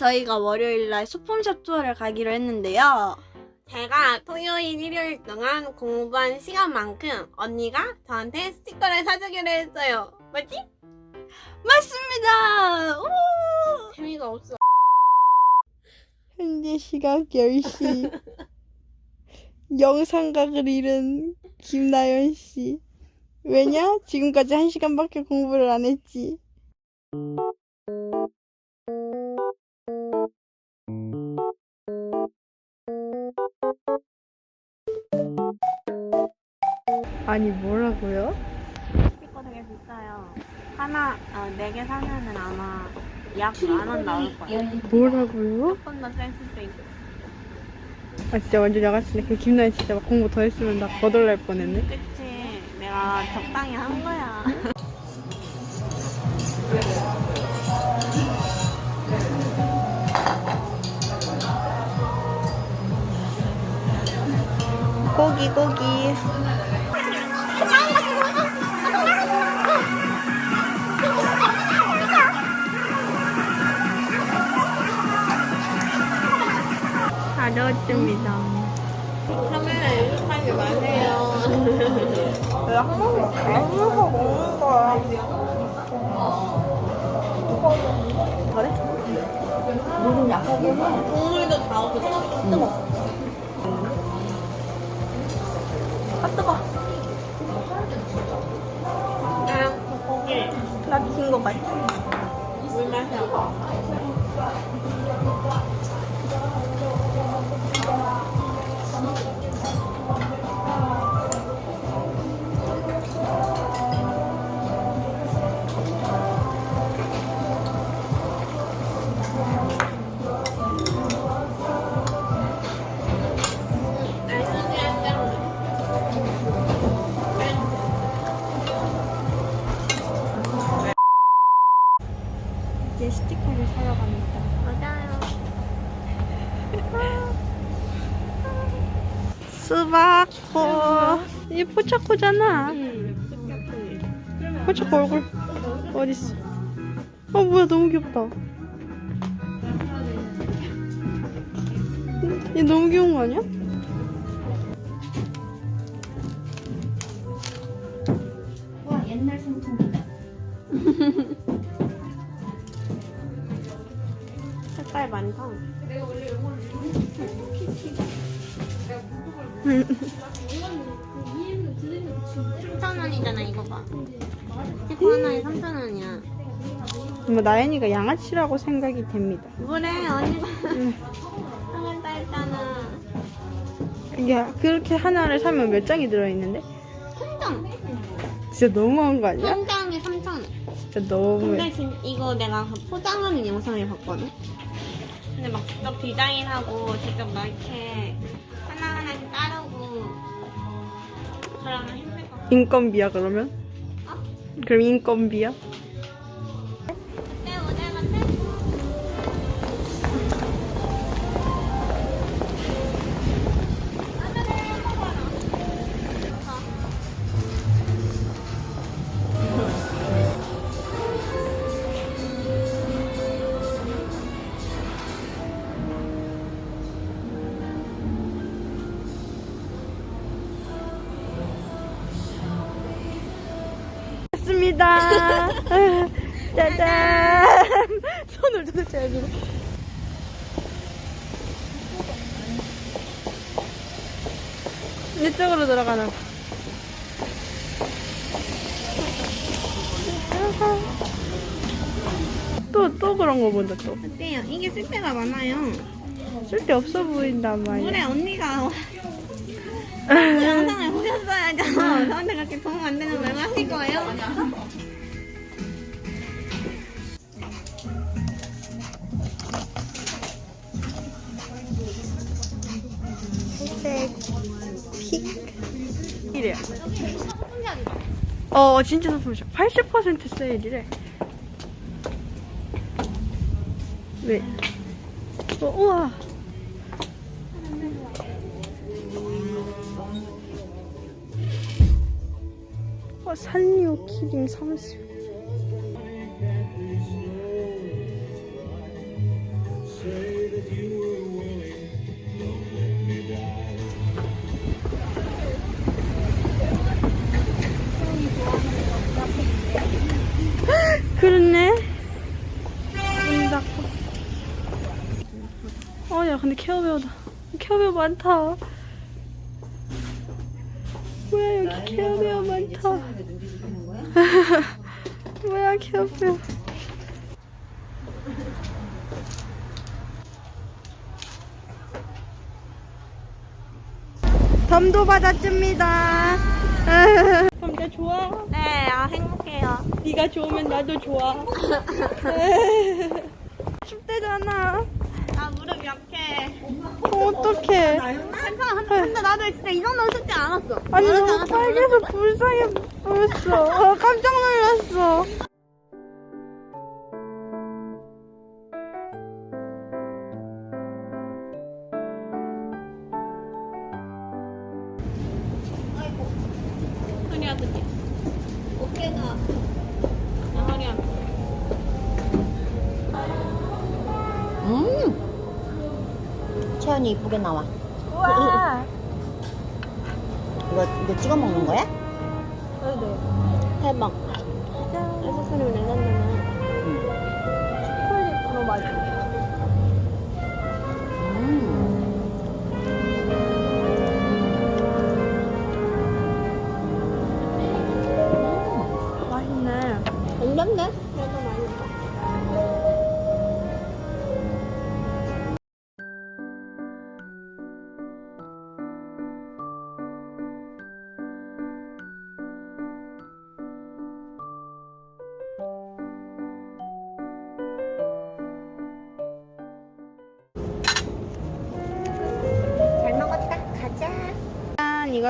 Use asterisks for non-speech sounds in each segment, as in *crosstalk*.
저희가 월요일날 소품샵 투어를 가기로 했는데요. 제가 토요일, 일요일 동안 공부한 시간만큼 언니가 저한테 스티커를 사주기로 했어요. 뭐지? 맞습니다! 오! 재미가 없어. 현재 시각 10시. 영상각을 잃은 김나연 씨. 왜냐? 지금까지 1시간밖에 공부를 안 했지. 아니 뭐라고요? 스티커 되게 비싸요. 하나, 어, 네개 사면은 아마 약만원 나올 거예요. 뭐라고요? 조금 더 셀 수도 있고. 아 진짜 완전 야같이네. 그 김나연 진짜 막 공부 더 했으면 나 거덜날 뻔했네. 그치? 내가 적당히 한 거야. 고기 고기. 다 넣었습니다. 카메라 연습하지 마세요. 내가 한 번도 안 먹어 먹는 거야. 그래? 물은 약하게 해. 국물도 다 없어. 뜨거. 아 뜨거. 그냥 고기 나긴거 같아. 물 마셔. 수박코. 이 포차코잖아. 응. 포차코 얼굴 어딨어? 어 뭐야 너무 귀엽다. 얘 너무 귀여운 거 아니야? 와 옛날 상품이다. 색깔 많다. 3,000원이잖아, 이거 봐. 스티커 하나에 3,000원이야. 뭐 나연이가 양아치라고 생각이 됩니다. 그래, 언니가 응. 하겠다 했잖아. 이게 그렇게 하나를 사면 몇 장이 들어있는데? 통장! 진짜 너무한 거 아니야? 통장에 3,000원. 진짜 너무해. 근데 진, 이거 내가 그 포장하는 영상을 봤거든? 근데 막 직접 디자인하고 직접 막 이렇게 하나하나 따르고 그러면 힘들 것 같아. 인건비야 그러면? 어? 그럼 인건비야? 짜잔. *laughs* 손을 도대체 해주고. 이쪽으로 들어가나. *laughs* 또, 또 그런 거 본다, 또. 어때요? 이게 쓸데가 많아요. 쓸데 없어 보인단 말이야. 언니가 그 *laughs* 영상을 보셨어야죠. 저한테 그렇게 도움 안 되는 말 하실 거예요? 색, 픽. 이래요. 어, 진짜 소품샵. 80% 세일이래. 왜? 어, 우와. 어, 산리오 키링 30. 근데 케어베어다. 케어베어 많다. 뭐야, 여기 케어베어 많다. *laughs* 뭐야, 케어베어. 덤도 받았습니다. *laughs* 감자 좋아? 네, 아, 행복해요. 네가 좋으면 나도 좋아. *laughs* 춥대잖아. 약해. 어, 어떡해. 괜찮아. 근데, 근데 나도 진짜 이 정도는 춥지 않았어. 아니, 너무. 빨개서 불쌍해 보였어. 어, 깜짝 놀랐어. 허리 아프지? 어깨가. 아, 허리 아파. 음. 채연이 이쁘게 나와. 우와. 이거 이거 찍어 먹는 거야? 대박. 아이스크림을 내놨냐면 초콜릿으로 맛있어.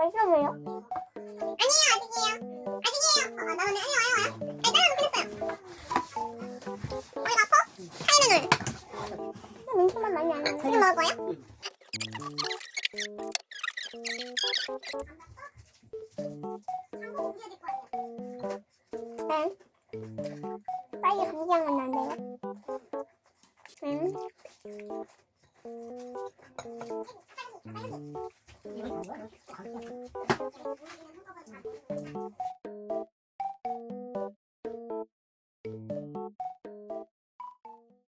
려? 네 벌써 왜요? 아니에요 아직이에요 아직이에요 어, 나 오늘 아니요 아니요 아니요 아니 거 했어요 어디가 아파? 타이레놀 민트만 많이 안 나는 지금 거예요? 응. 빨리 감기하면 안 돼요? 응.